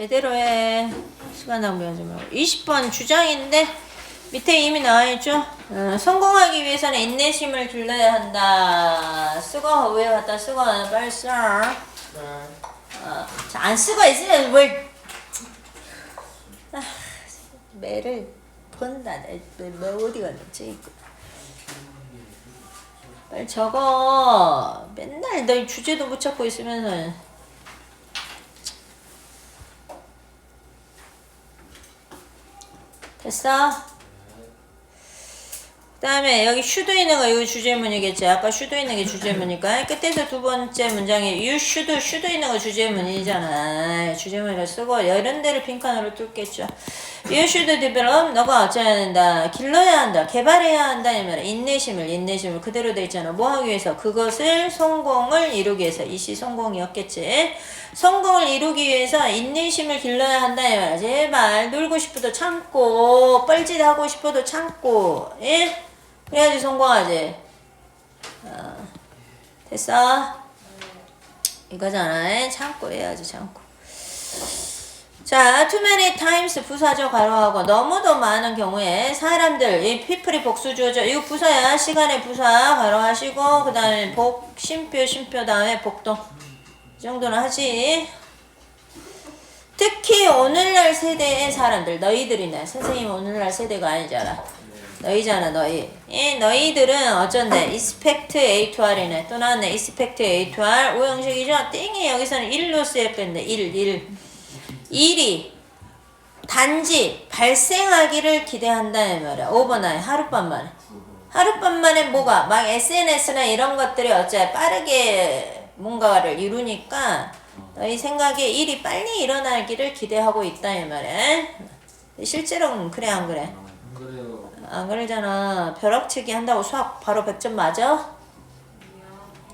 제대로 해. 시간 낭비하지 말고. 20번 주장인데 밑에 이미 나와있죠? 어, 성공하기 위해서는 인내심을 길러야 한다. 쓰고 왜 갖다 쓰고 빨리 써. 어, 자, 안 쓰고 있으면 뭘 아, 매를 본다. 내, 내, 내 어디 갔지? 빨리 적어. 맨날 너 주제도 못 찾고 있으면은. 됐어? 그 다음에 여기 슈도 있는 거 이거 주제문이겠지. 아까 슈도 있는 게 주제문이니까 끝에서 두 번째 문장에 you should, 슈도 있는 거 주제문이잖아. 주제문으로 쓰고 이런 데를 빈칸으로 뚫겠죠. You should develop, 너가 어쩌야 된다. 길러야 한다. 개발해야 한다. 이 말이야. 인내심을, 인내심을 그대로 돼 있잖아. 뭐 하기 위해서? 그것을 성공을 이루기 위해서. 이 시 성공이었겠지. 성공을 이루기 위해서 인내심을 길러야 한다. 이 말이야. 제발 놀고 싶어도 참고, 뻘짓하고 싶어도 참고, 예? 그래야지 성공하지. 어, 됐어? 이거잖아. 참고 해야지, 참고. 자, too many times 부사죠, 괄호하고. 너무도 많은 경우에 사람들, 이 people이 복수주어죠. 이거 부사야. 시간의 부사, 괄호하시고, 그 다음에 복, 쉼표, 쉼표 다음에 복동. 이 정도는 하지. 특히 오늘날 세대의 사람들, 너희들이네. 선생님 오늘날 세대가 아니잖아. 너희잖아, 너희. 예, 너희들은 어쩐데? expect A to R이네. 또 나왔네. expect A to R. 오형식이죠? 띵이 여기서는 1로 쓰였겠는데, 1, 1. 일이 단지 발생하기를 기대한다 이 말이야. 오버나잇 하룻밤 만에. 하룻밤 만에 뭐가 막 SNS나 이런 것들이 어째 빠르게 뭔가를 이루니까 너희 생각에 일이 빨리 일어나기를 기대하고 있다 이 말이야. 실제로는 그래 안 그래? 안 그래요. 안 그러잖아. 벼락치기 한다고 수학 바로 100점 맞아?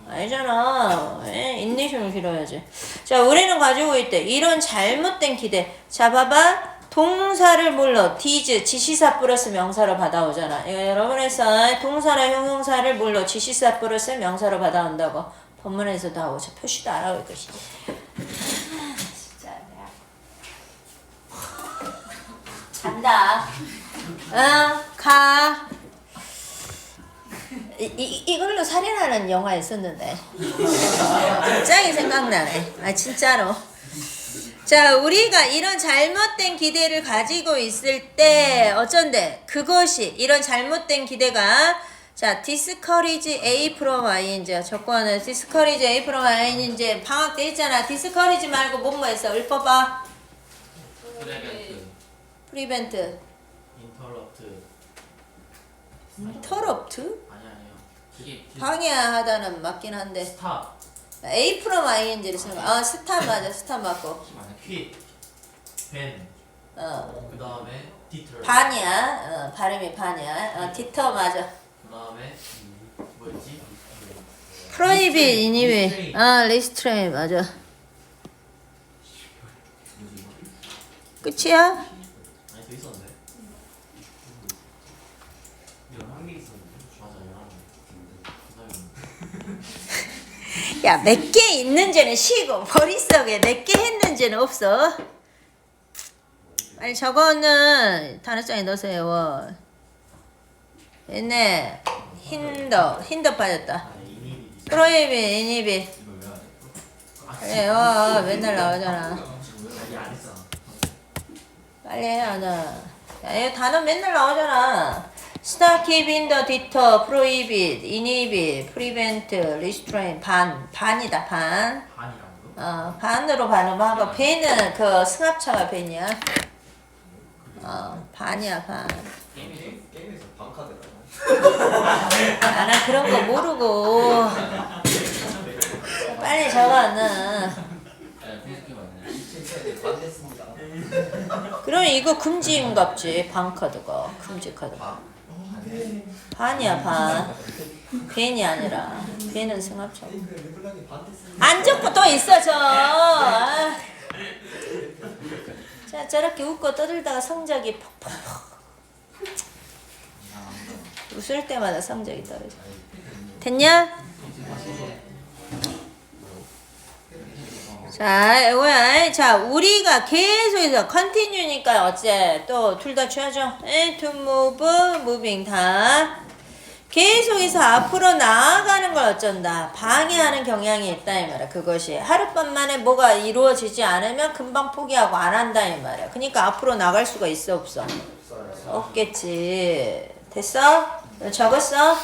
아니잖아. 에? 인내심을 길어야지. 자, 우리는 가지고 있대. 이런 잘못된 기대. 자, 봐봐. 동사를 물러 디즈 지시사 플러스 명사로 받아오잖아. 이거 여러분에서 동사나 형용사를 물러 지시사 플러스 명사로 받아온다고 본문에서 다 오죠. 표시도 안 하고 있것이. 진짜 내가 간다. 응, 가. 이, 이, 이걸로 살인하는 영화 있었는데. 갑자기 생각나네. 아, 진짜로. 자, 우리가 이런 잘못된 기대를 가지고 있을 때, 어쩐데, 그것이, 이런 잘못된 기대가, 자, discourage A from I인지, 조건은 discourage A from I인지, 방학 때 있잖아. discourage 말고 뭐뭐 했어? 읊어봐. 프레벤트, prevent. 인터럽트. interrupt? 아니 아니요. 이게 디- 방해하다는 맞긴 한데. 스탑. A from ING를 쓰는 거. 아, 스탑 맞아. 스탑 맞고. 아니 퀴. 벤. 어. 그 다음에 디터. 반이야. 어, 발음이 반이야. 어, 디터 맞아. 그 다음에 뭐였지? 프로이빗 이니비. 아, 리스트레인 맞아. 끝이야? 아니 더 있었는데. 열한 개 있었는데. 맞아 열한 개. 그다음에 야, 몇 개 있는지는 쉬고 머릿속에 몇 개 했는지는 없어. 아니 저거는 단어장에 넣으세요. 얘네 힌더 힌더 빠졌다. 아 이니비. 그래, 어, 맨날 나오잖아. 빨리 해야 나. 야, 이거 단어 맨날 나오잖아. 스타키 빈더 디터 프로이빗 이니빗 프리벤트 리스트레인 반 반이다 반. 어 반으로 발음하고 배는 그 승합차가 배냐? 어 반이야 반. 방카드라고 나는 그런 거 모르고 빨리. 칭찬에 반했습니다 그러면 이거 금지인갑지 반카드가 금지 카드가. 반이야 반. 벤이 아니라 벤은 승합차. 안 적고 또 있어 저. 아. 자 저렇게 웃고 떠들다가 성적이 퍽퍽퍽. 웃을 때마다 성적이 떨어져. 됐냐? 자, 이거야. 자, 우리가 계속해서 continue니까 어째 또 둘 다 취하죠. 에, to move, 다. 계속해서 앞으로 나아가는 걸 어쩐다. 방해하는 경향이 있다 이 말이야. 그것이 하룻밤 만에 뭐가 이루어지지 않으면 금방 포기하고 안 한다 이 말이야. 그러니까 앞으로 나갈 수가 있어 없어? 없겠지. 됐어? 너 적었어?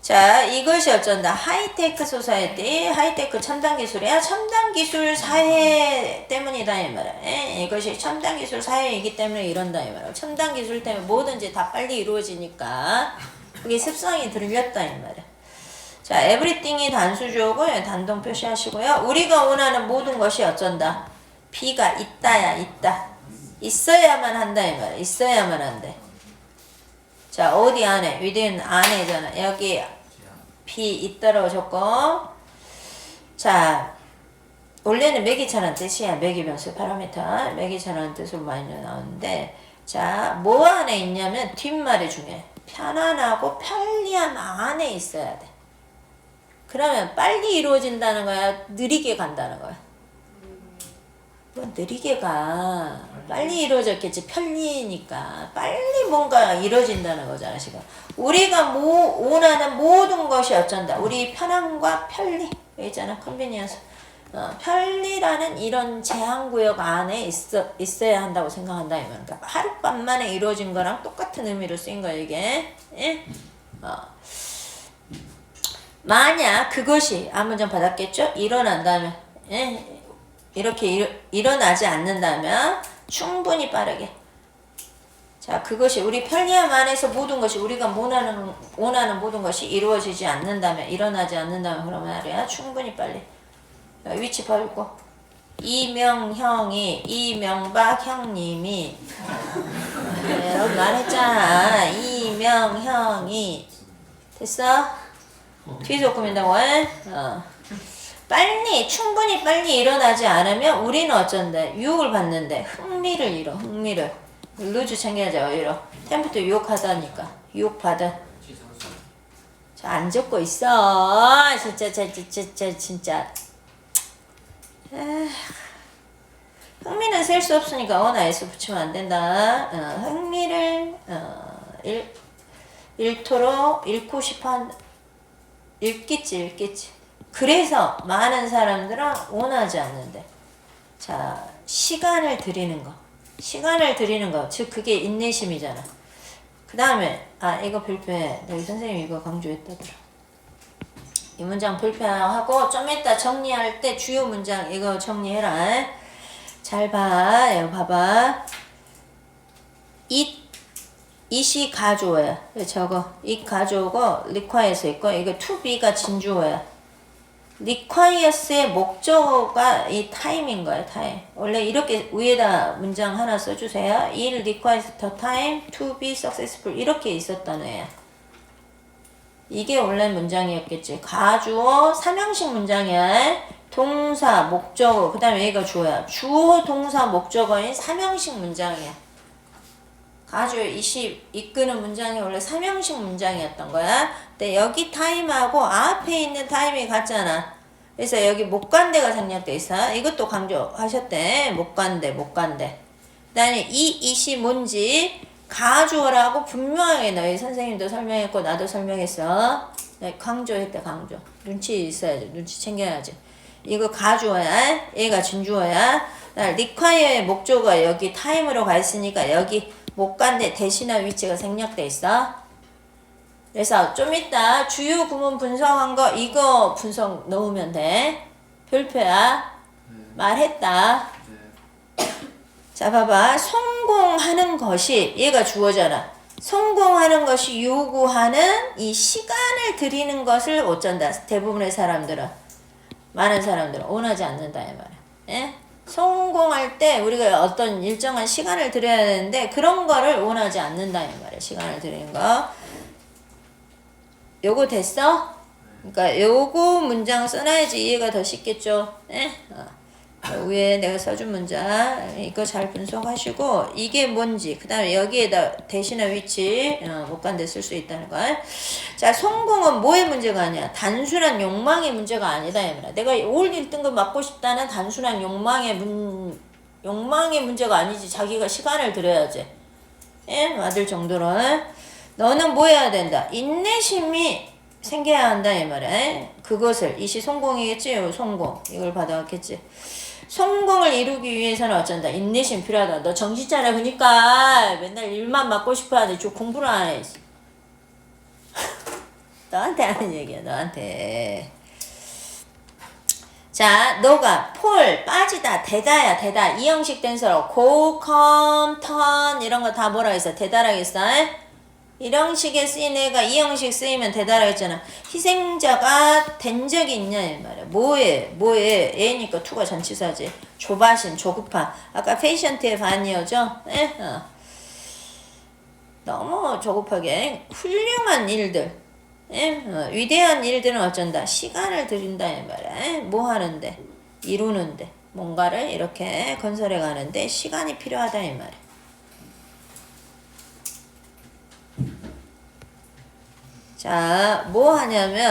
자, 이것이 어쩐다. 하이테크 소사이티, 하이테크 첨단 기술이야. 첨단 기술 사회 때문이다, 이 말이야. 에? 이것이 첨단 기술 사회이기 때문에 이런다, 이 말이야. 첨단 기술 때문에 뭐든지 다 빨리 이루어지니까 그게 습성이 들렸다, 이 말이야. 자, everything이 단수주어고 단동 표시하시고요. 우리가 원하는 모든 것이 어쩐다. B가 있다야, 있다. 있어야만 한다, 이 말이야. 있어야만 한대. 자, 어디 안에? within 안에잖아. 여기 B 있다라고 적고. 자, 원래는 매기차라는 뜻이야. 매기 변수 파라미터. 매기차라는 뜻으로 많이 나오는데, 자, 뭐 안에 있냐면 뒷말이 중요해. 편안하고 편리함 안에 있어야 돼. 그러면 빨리 이루어진다는 거야? 느리게 간다는 거야? 뭐 느리게 가. 빨리 이루어졌겠지. 편리니까. 빨리 뭔가 이루어진다는 거잖아, 지금. 우리가 모, 원하는 모든 것이 어쩐다. 우리 편함과 편리. 있잖아, 컨비니언스. 어, 편리라는 이런 제한구역 안에 있어, 있어야 한다고 생각한다. 그러니까 하룻밤 만에 이루어진 거랑 똑같은 의미로 쓰인 거야, 이게. 예? 어. 만약 그것이 아무전 받았겠죠? 일어난다면 예? 이렇게 일, 일어나지 않는다면 충분히 빠르게 자 그것이 우리 편리함 안에서 모든 것이 우리가 원하는 원하는 모든 것이 이루어지지 않는다면 일어나지 않는다면 그러면 말이야 충분히 빨리 자, 위치 밟고 이명형이 이명박 형님이 네, 말했잖아 이명형이 됐어? 뒤에서 꾸민다고 해? 어. 빨리 충분히 빨리 일어나지 않으면 우리는 어쩐데? 유혹을 받는데. 흥미를 잃어 흥미를. 루즈 챙겨야죠 잃어 템부터 유혹하다니까. 유혹받아. 취소수. 자안 적고 있어. 진짜 진짜 진짜 진짜. 흥미는 셀 수 없으니까 어나 에서 붙이면 안 된다. 어, 흥미를 어, 잃, 잃도록 잃고 싶어 읽겠지, 읽겠지. 그래서 많은 사람들은 원하지 않는데. 자, 시간을 들이는 거. 시간을 들이는 거. 즉, 그게 인내심이잖아. 그 다음에, 아, 이거 불편해. 너희 선생님이 이거 강조했다더라. 이 문장 불편하고, 좀 이따 정리할 때 주요 문장 이거 정리해라. 잘 봐. 이거 봐봐. 이 이시 가주어야. 저거 이 가주어고 require에서 있고 이거 be가 진주어야. Requires의 목적어가 이 time인 거야, time. 원래 이렇게 위에다 문장 하나 써주세요. il requires the time to be successful 이렇게 있었던 애야. 이게 원래 문장이었겠지. 가주어 삼형식 문장이야. 동사, 목적어, 그 다음에 얘가 주어야. 주어, 동사, 목적어인 삼형식 문장이야. 가주어 20 이끄는 문장이 원래 삼형식 문장이었던 거야. 근데 여기 타임하고 앞에 있는 타임이 같잖아. 그래서 여기 못 간대가 생략돼 있어. 이것도 강조하셨대. 못 간대. 그다음에 이 이시 뭔지 가주어라고 분명하게 너희 선생님도 설명했고 나도 설명했어. 네, 강조했대, 강조. 눈치 있어야지. 눈치 챙겨야지. 이거 가주어야. 얘가 진주어야. 리콰이어의 목조가 여기 타임으로 가 있으니까 여기 못 간데 대신할 위치가 생략돼 있어. 그래서 좀 이따 주요 구문 분석한 거 이거 분석 넣으면 돼. 별표야. 말했다. 자 봐봐. 성공하는 것이 얘가 주어잖아. 성공하는 것이 요구하는 이 시간을 들이는 것을 어쩐다. 대부분의 사람들은 많은 사람들은 원하지 않는다 이 말이야. 예? 성공할 때 우리가 어떤 일정한 시간을 들여야 되는데 그런 거를 원하지 않는다 이 말이야. 시간을 들이는 거. 요거 됐어? 그러니까 요거 문장 써놔야지 이해가 더 쉽겠죠. 예? 어. 위에 내가 써준 문장 이거 잘 분석하시고 이게 뭔지 그 다음에 여기에다 대신한 위치 어, 못간데 쓸 수 있다는 걸자 성공은 뭐의 문제가 아니야? 단순한 욕망의 문제가 아니다 이 말이야. 내가 올 1등급 맞고 싶다는 단순한 욕망의 문 욕망의 문제가 아니지. 자기가 시간을 들여야지. 예? 맞을 정도로 너는 뭐 해야 된다? 인내심이 생겨야 한다 이 말이야. 그것을 이시 성공이겠지? 요 성공. 이걸 받아왔겠지 성공을 이루기 위해서는 어쩐다. 인내심 필요하다. 너 정신 차려. 그니까 맨날 일만 맡고 싶어 하는데 저 공부를 안 해. 너한테 하는 얘기야 너한테. 자, 너가 폴 빠지다 대다야 대다. 이 형식 댄서로 고, 컴, 턴 이런 거 다 뭐라 했어? 대다라겠어 이 형식에 쓰인 애가 이 형식 쓰이면 대다라 했잖아. 희생자가 된 적이 있냐 이 말이야. 뭐해 뭐해 애니까 투가 전치사지. 조바심 조급함 아까 페이션트의 반이었죠? 에? 어. 너무 조급하게. 훌륭한 일들. 예? 어, 위대한 일들은 어쩐다. 시간을 들인다 이 말이야. 예? 뭐 하는데? 이루는데? 뭔가를 이렇게 건설해 가는데 시간이 필요하다 이 말이야 자 뭐 하냐면